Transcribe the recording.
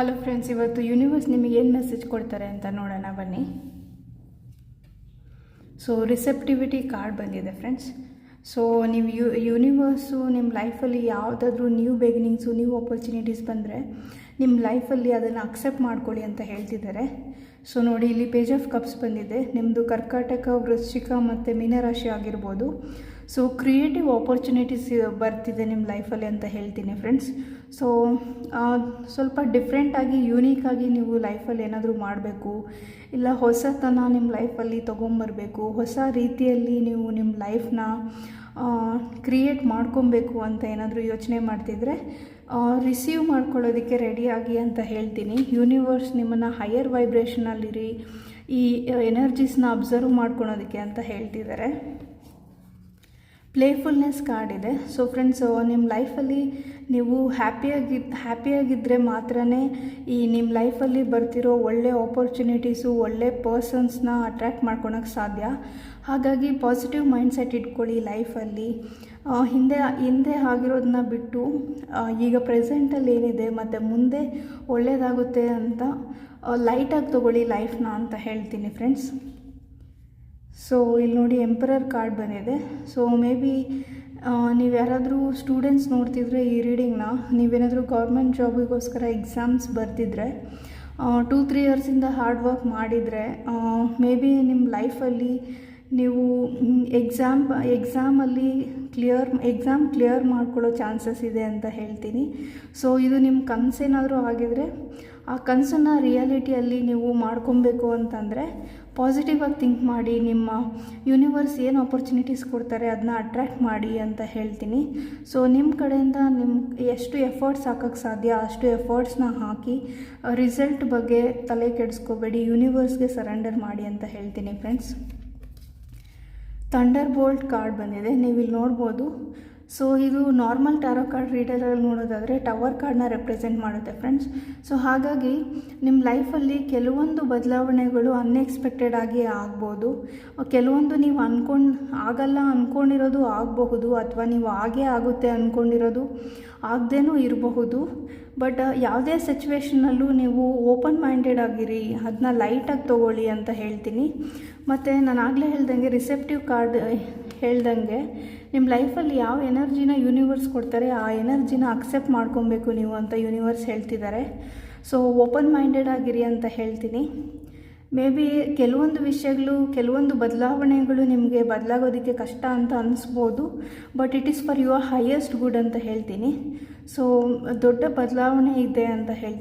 Hello friends ಇವತ್ತು universe ನಿಮಗೆ ಏನು ಮೆಸೇಜ್ ಕೊಡ್ತಾರೆ ಅಂತ ನೋಡೋಣ, ಬನ್ನಿ. ಸೊ ರಿಸೆಪ್ಟಿವಿಟಿ ಕಾರ್ಡ್ ಬಂದಿದೆ ಫ್ರೆಂಡ್ಸ್ ಸೊ ನೀವು ಯು ಯೂನಿವರ್ಸು ನಿಮ್ಮ ಲೈಫಲ್ಲಿ ಯಾವುದಾದ್ರೂ ನ್ಯೂ ಬಿಗಿನಿಂಗ್ಸು ನ್ಯೂ ಆಪರ್ಚುನಿಟೀಸ್ ಬಂದರೆ ನಿಮ್ಮ ಲೈಫಲ್ಲಿ ಅದನ್ನು ಅಕ್ಸೆಪ್ಟ್ ಮಾಡ್ಕೊಳ್ಳಿ ಅಂತ ಹೇಳ್ತಿದ್ದಾರೆ. ಸೊ ನೋಡಿ, ಇಲ್ಲಿ ಪೇಜ್ ಆಫ್ ಕಪ್ಸ್ ಬಂದಿದೆ. ನಿಮ್ಮದು ಕರ್ಕಾಟಕ, ವೃಶ್ಚಿಕ ಮತ್ತು ಮೀನರಾಶಿ ಆಗಿರ್ಬೋದು. ಸೊ ಕ್ರಿಯೇಟಿವ್ ಆಪರ್ಚುನಿಟೀಸ್ ಬರ್ತಿದೆ ನಿಮ್ಮ ಲೈಫಲ್ಲಿ ಅಂತ ಹೇಳ್ತೀನಿ ಫ್ರೆಂಡ್ಸ್ ಸೊ ಸ್ವಲ್ಪ ಡಿಫ್ರೆಂಟಾಗಿ ಯೂನೀಕಾಗಿ ನೀವು ಲೈಫಲ್ಲಿ ಏನಾದರೂ ಮಾಡಬೇಕು, ಇಲ್ಲ ಹೊಸತನ ನಿಮ್ಮ ಲೈಫಲ್ಲಿ ತೊಗೊಂಬರ್ಬೇಕು, ಹೊಸ ರೀತಿಯಲ್ಲಿ ನೀವು ನಿಮ್ಮ ಲೈಫ್ನ ಕ್ರಿಯೇಟ್ ಮಾಡ್ಕೊಬೇಕು ಅಂತ ಏನಾದರೂ ಯೋಚನೆ ಮಾಡ್ತಿದ್ರೆ ರಿಸೀವ್ ಮಾಡ್ಕೊಳ್ಳೋದಕ್ಕೆ ರೆಡಿಯಾಗಿ ಅಂತ ಹೇಳ್ತೀನಿ. ಯೂನಿವರ್ಸ್ ನಿಮ್ಮನ್ನು ಹೈಯರ್ ವೈಬ್ರೇಷನಲ್ಲಿರಿ ಈ ಎನರ್ಜೀಸ್ನ ಅಬ್ಸರ್ವ್ ಮಾಡ್ಕೊಳೋದಕ್ಕೆ ಅಂತ ಹೇಳ್ತಿದ್ದಾರೆ. ಪ್ಲೇಫುಲ್ನೆಸ್ ಕಾರ್ಡ್ ಇದೆ. ಸೊ ಫ್ರೆಂಡ್ಸ್ ನಿಮ್ಮ ಲೈಫಲ್ಲಿ ನೀವು ಹ್ಯಾಪಿಯಾಗಿ ಹ್ಯಾಪಿಯಾಗಿದ್ದರೆ ಮಾತ್ರ ಈ ನಿಮ್ಮ ಲೈಫಲ್ಲಿ ಬರ್ತಿರೋ ಒಳ್ಳೆ ಆಪರ್ಚುನಿಟೀಸು ಒಳ್ಳೆ ಪರ್ಸನ್ಸ್ನ ಅಟ್ರ್ಯಾಕ್ಟ್ ಮಾಡ್ಕೊಳಕ್ಕೆ ಸಾಧ್ಯ. ಹಾಗಾಗಿ ಪಾಸಿಟಿವ್ ಮೈಂಡ್ಸೆಟ್ ಇಟ್ಕೊಳ್ಳಿ ಲೈಫಲ್ಲಿ ಹಿಂದೆ ಹಿಂದೆ ಆಗಿರೋದನ್ನ ಬಿಟ್ಟು ಈಗ ಪ್ರೆಸೆಂಟಲ್ಲಿ ಏನಿದೆ, ಮತ್ತು ಮುಂದೆ ಒಳ್ಳೆಯದಾಗುತ್ತೆ ಅಂತ ಲೈಟಾಗಿ ತೊಗೊಳ್ಳಿ ಲೈಫ್ನ ಅಂತ ಹೇಳ್ತೀನಿ ಫ್ರೆಂಡ್ಸ್ ಸೊ ಇಲ್ಲಿ ನೋಡಿ ಎಂಪರರ್ ಕಾರ್ಡ್ ಬಂದಿದೆ. ಸೊ ಮೇ ಬಿ ನೀವು ಯಾರಾದರೂ ಸ್ಟೂಡೆಂಟ್ಸ್ ನೋಡ್ತಿದ್ರೆ ಈ ರೀಡಿಂಗ್ನ ನೀವೇನಾದರೂ ಗೌರ್ಮೆಂಟ್ ಜಾಬಿಗೋಸ್ಕರ ಎಕ್ಸಾಮ್ಸ್ ಬರ್ತಿದ್ರೆ ಟೂ ತ್ರೀ ಇಯರ್ಸಿಂದ ಹಾರ್ಡ್ ವರ್ಕ್ ಮಾಡಿದರೆ ಮೇ ಬಿ ನಿಮ್ಮ ಲೈಫಲ್ಲಿ ನೀವು ಎಕ್ಸಾಮ್ ಎಕ್ಸಾಮಲ್ಲಿ ಕ್ಲಿಯರ್ ಎಕ್ಸಾಮ್ ಕ್ಲಿಯರ್ ಮಾಡ್ಕೊಳ್ಳೋ ಚಾನ್ಸಸ್ ಇದೆ ಅಂತ ಹೇಳ್ತೀನಿ. ಸೊ ಇದು ನಿಮ್ಮ ಕನಸೇನಾದರೂ ಆಗಿದರೆ, ಆ ಕನಸನ್ನು ರಿಯಾಲಿಟಿಯಲ್ಲಿ ನೀವು ಮಾಡ್ಕೊಬೇಕು ಅಂತಂದರೆ ಪಾಸಿಟಿವ್ ಆಗಿ ಥಿಂಕ್ ಮಾಡಿ, ನಿಮ್ಮ ಯೂನಿವರ್ಸ್ ಏನು ಆಪರ್ಚುನಿಟೀಸ್ ಕೊಡ್ತಾರೆ ಅದನ್ನ ಅಟ್ರ್ಯಾಕ್ಟ್ ಮಾಡಿ ಅಂತ ಹೇಳ್ತೀನಿ. ಸೊ ನಿಮ್ಮ ಕಡೆಯಿಂದ ನಿಮ್ಮ ಎಷ್ಟು ಎಫರ್ಟ್ಸ್ ಹಾಕೋಕ್ಕೆ ಸಾಧ್ಯ, ಅಷ್ಟು ಎಫರ್ಟ್ಸ್ನ ಹಾಕಿ ರಿಸಲ್ಟ್ ಬಗ್ಗೆ ತಲೆ ಕೆಡಿಸ್ಕೋಬೇಡಿ ಯೂನಿವರ್ಸ್ಗೆ ಸರೆಂಡರ್ ಮಾಡಿ ಅಂತ ಹೇಳ್ತೀನಿ ಫ್ರೆಂಡ್ಸ್ ಥಂಡರ್ ಬೋಲ್ಟ್ ಕಾರ್ಡ್ ಬಂದಿದೆ ನೀವು ಇಲ್ಲಿ ನೋಡ್ಬೋದು. ಸೊ ಇದು ನಾರ್ಮಲ್ ಟ್ಯಾರೋ ಕಾರ್ಡ್ ರೀಡರಲ್ಲಿ ನೋಡೋದಾದರೆ ಟವರ್ ಕಾರ್ಡ್ನ ರೆಪ್ರೆಸೆಂಟ್ ಮಾಡುತ್ತೆ ಫ್ರೆಂಡ್ಸ್ ಸೊ ಹಾಗಾಗಿ ನಿಮ್ಮ ಲೈಫಲ್ಲಿ ಕೆಲವೊಂದು ಬದಲಾವಣೆಗಳು ಅನ್ಎಕ್ಸ್ಪೆಕ್ಟೆಡ್ ಆಗಿ ಆಗ್ಬೋದು. ಕೆಲವೊಂದು ನೀವು ಅಂದ್ಕೊಂಡು ಆಗಲ್ಲ ಅಂದ್ಕೊಂಡಿರೋದು ಆಗಬಹುದು ಅಥವಾ ನೀವು ಆಗೇ ಆಗುತ್ತೆ ಅಂದ್ಕೊಂಡಿರೋದು ಆಗದೇನೂ ಇರಬಹುದು. ಬಟ್ ಯಾವುದೇ ಸಿಚುವೇಷನಲ್ಲೂ ನೀವು ಓಪನ್ ಮೈಂಡೆಡ್ ಆಗಿರಿ ಅದನ್ನ ಲೈಟಾಗಿ ತೊಗೊಳ್ಳಿ ಅಂತ ಹೇಳ್ತೀನಿ. ಮತ್ತು ನಾನು ಆಗಲೇ ಹೇಳ್ದಂಗೆ ರಿಸೆಪ್ಟಿವ್ ಕಾರ್ಡ್ ಹೇಳ್ದಂಗೆ ನಿಮ್ಮ ಲೈಫಲ್ಲಿ ಯಾವ ಎನರ್ಜಿನ ಯೂನಿವರ್ಸ್ ಕೊಡ್ತಾರೆ, ಆ ಎನರ್ಜಿನ ಅಕ್ಸೆಪ್ಟ್ ಮಾಡ್ಕೊಬೇಕು ನೀವು ಅಂತ ಯೂನಿವರ್ಸ್ ಹೇಳ್ತಿದ್ದಾರೆ ಸೊ ಓಪನ್ ಮೈಂಡೆಡ್ ಆಗಿರಿ ಅಂತ ಹೇಳ್ತೀನಿ. ಮೇ ಬಿ ಕೆಲವೊಂದು ವಿಷಯಗಳು, ಕೆಲವೊಂದು ಬದಲಾವಣೆಗಳು ನಿಮಗೆ ಬದಲಾಗೋದಕ್ಕೆ ಕಷ್ಟ ಅಂತ ಅನಿಸ್ಬೋದು but it is for your highest good ಅಂತ ಹೇಳ್ತೀನಿ. ಸೊ ದೊಡ್ಡ ಬದಲಾವಣೆ ಇದೆ ಅಂತ ಹೇಳ್ತೀನಿ.